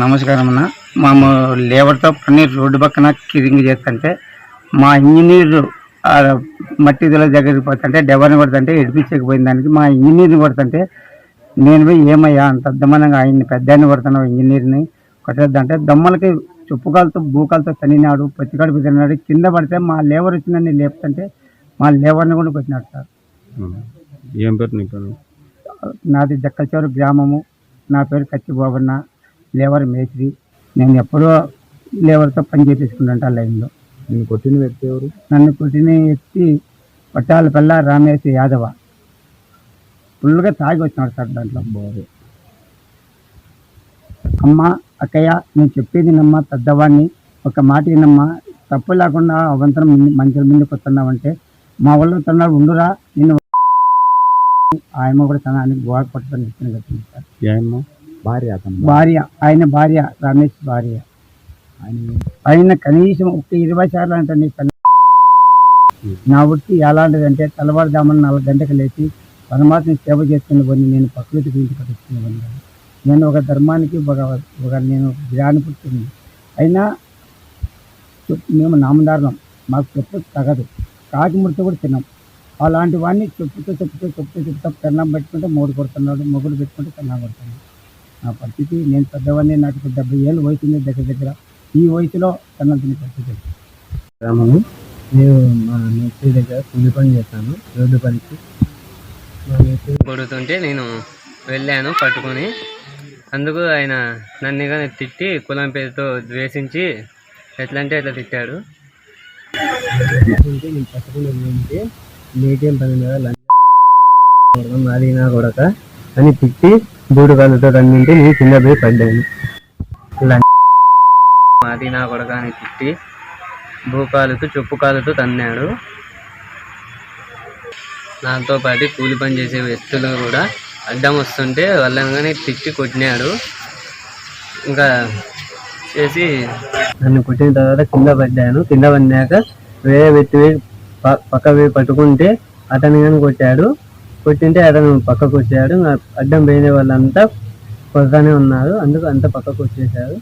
నమస్కారం అన్న. మేము లేబర్తో పని రోడ్డు పక్కన కిరింగ్ చేస్తుంటే మా ఇంజనీర్ ఆ మట్టి ఇదిలో దగ్గరికి పోతుంటే డెవర్ని కొడుతుంటే ఎడిపించకపోయిన దానికి మా ఇంజనీర్ని కొడుతుంటే నేను పోయి ఏమయ్యా అంత దమ్మనంగా ఆయన్ని పెద్దాన్ని కొడుతున్నావు ఇంజనీర్ని కొట్టేద్దంటే దమ్మలకి చుప్పుకాలతో బూకాలతో తనినాడు పచ్చికడుపు తిన్నాడు కింద పడితే మా లేబర్ వచ్చి నన్ను లేపుతుంటే మా లేబర్ని కూడా కొట్టినాడు సార్. ఏం పేరు నాది జక్కచోరు గ్రామము. నా పేరు కచ్చి బాబన్న లేబర్ మేస్త్రి నేను ఎప్పుడూ లేబర్తో పని చేపించుకుంటుంటా లైన్లో. నేను కొట్టిన వ్యక్తి ఎవరు? నన్ను కొట్టిన ఎత్తి పట్టాల పిల్ల రామేశ్ యాదవ. ఫుల్గా తాగి వచ్చినాడు సార్ దాంట్లో. అమ్మ అక్కయ్య నేను చెప్పేది నమ్మ పెద్దవాడిని ఒక మాట వినమ్మా. తప్పు లేకుండా అవంతరం మంచి ముందుకు వస్తున్నావంటే మా వాళ్ళు తన్నాడు ఉండురా. నేను ఆయమ్మ కూడా తన అని గోడ పట్టుకొని కట్టింది సార్. ఏమో భార్య భార్య ఆయన భార్య రమేష్ భార్య. ఆయన కనీసం ఒక ఇరవై సార్లు అంటే నీ వృత్తి ఎలాంటిదంటే తెల్లవారుజామున నాలుగు గంటలకు లేచి పరమాత్మ సేవ చేసుకునే పని నేను ప్రకృతి గురించి పట్టించుకునే పని కాదు. నేను ఒక ధర్మానికి ఒక ఒక నేను జ్ఞాని పుట్టింది. అయినా మేము నామదారులం మాకు చెప్పు తగదు. కాకి ముడితే కూడా తిన్నాం అలాంటి వాడిని చెప్పుతూ చెప్తూ చెప్తూ చెప్తూ పెన్నం పెట్టుకుంటే మూడు కొడుతున్నాడు మొగుడు పెట్టుకుంటే పెన్నం కొడుతున్నాడు. నా పరిస్థితి. నేను పెద్దవాడిని నాకు ఇప్పుడు డెబ్బై ఏళ్ళు వయసు ఉంది దగ్గర దగ్గర. ఈ వయసులో కన్నం తినే పరిస్థితి గ్రామము నేను మా మేస్త్రి దగ్గర కూలి పని చేస్తాను రోడ్డు పనికి. మా మేస్త్రి కొడుతుంటే నేను వెళ్ళాను పట్టుకొని. అందుకు ఆయన నన్ను కానీ తిట్టి కులం పేరుతో ద్వేషించి ఎట్లా అంటే అట్లా తిట్టాడు. నేను పట్టుకుని ఉంటే నీకేం పని మీద లంచ్ నా కొడక అని తిట్టి బూడు కాళ్ళతో రన్నింటే నేను కింద పోయి పడ్డాను మాది నా కొడక అని తిట్టి భూకాలుతో చెప్పు కాలుతో తన్నాడు. నాతో పాటు కూలి పని చేసే వ్యక్తులు కూడా అడ్డం వస్తుంటే వాళ్ళని కానీ తిట్టి కొట్టినాడు. ఇంకా చేసి నన్ను కొట్టిన తర్వాత కింద పడ్డాను. కింద పడినాక వేరే వ్యక్తి పక్క పట్టుకుంటే అతను కానీ కొట్టాడు. కొట్టింటే అతను పక్కకు వచ్చాడు అడ్డం పోయిన వాళ్ళంతా కొడతానే ఉన్నారు. అందుకు అంత పక్కకు వచ్చేసారు.